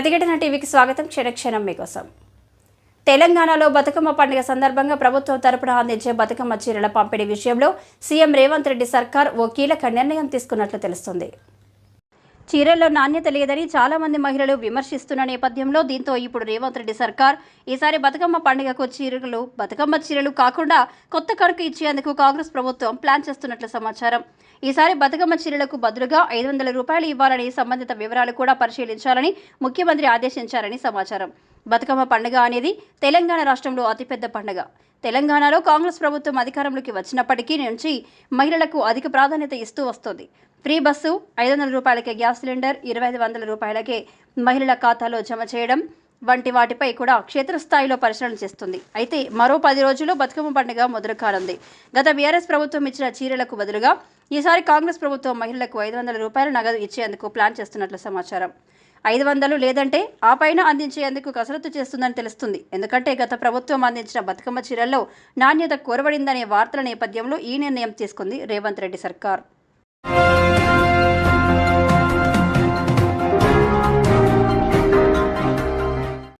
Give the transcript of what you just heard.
ప్రతిఘటన టీవీకి స్వాగతం. క్షణక్షణం మీకోసం. తెలంగాణలో బతుకమ్మ పండుగ సందర్భంగా ప్రభుత్వం తరపున అందించే బతుకమ్మ చీరల పంపిణీ విషయంలో సీఎం రేవంత్ రెడ్డి సర్కార్ ఓ కీలక నిర్ణయం తీసుకున్నట్లు తెలుస్తుంది. చీరల్లో నాణ్యత లేదని చాలా మంది మహిళలు విమర్శిస్తున్న నేపథ్యంలో దీంతో ఇప్పుడు రేవంత్ రెడ్డి సర్కార్ ఈసారి బతుకమ్మ పండుగకు చీరలు బతుకమ్మ చీరలు కాకుండా కొత్త కనుక ఇచ్చేందుకు కాంగ్రెస్ ప్రభుత్వం ప్లాన్ చేస్తున్నట్లు సమాచారం. ఈసారి బతుకమ్మ చీరలకు బదులుగా ఐదు వందల రూపాయలు ఇవ్వాలని సంబంధిత వివరాలు కూడా పరిశీలించాలని ముఖ్యమంత్రి ఆదేశించారని సమాచారం. బతుకమ్మ పండుగ అనేది తెలంగాణ రాష్ట్రంలో అతిపెద్ద పండుగ. తెలంగాణలో కాంగ్రెస్ ప్రభుత్వం అధికారంలోకి వచ్చినప్పటికీ నుంచి మహిళలకు అధిక ప్రాధాన్యత ఇస్తూ వస్తోంది. ఫ్రీ బస్సు ఐదు వందల రూపాయలకే గ్యాస్ సిలిండర్ ఇరవై ఐదు వందల రూపాయలకే మహిళల ఖాతాలో జమ చేయడం వంటి వాటిపై కూడా క్షేత్రస్థాయిలో పరిశీలన చేస్తుంది. అయితే మరో పది రోజుల్లో బతుకమ్మ పండుగ మొదలు కానుంది గత బీఆర్ఎస్ ప్రభుత్వం ఇచ్చిన చీరలకు బదులుగా ఈసారి కాంగ్రెస్ ప్రభుత్వం మహిళలకు ఐదు వందల రూపాయల నగదు ఇచ్చేందుకు ప్లాన్ చేస్తున్నట్లు సమాచారం. ఐదు వందలు లేదంటే ఆ పైన అందించేందుకు కసరత్తు చేస్తుందని తెలుస్తుంది. ఎందుకంటే గత ప్రభుత్వం అందించిన బతుకమ్మ చీరల్లో నాణ్యత కొరవడిందనే వార్తల నేపథ్యంలో ఈ నిర్ణయం తీసుకుంది రేవంత్ రెడ్డి సర్కార్.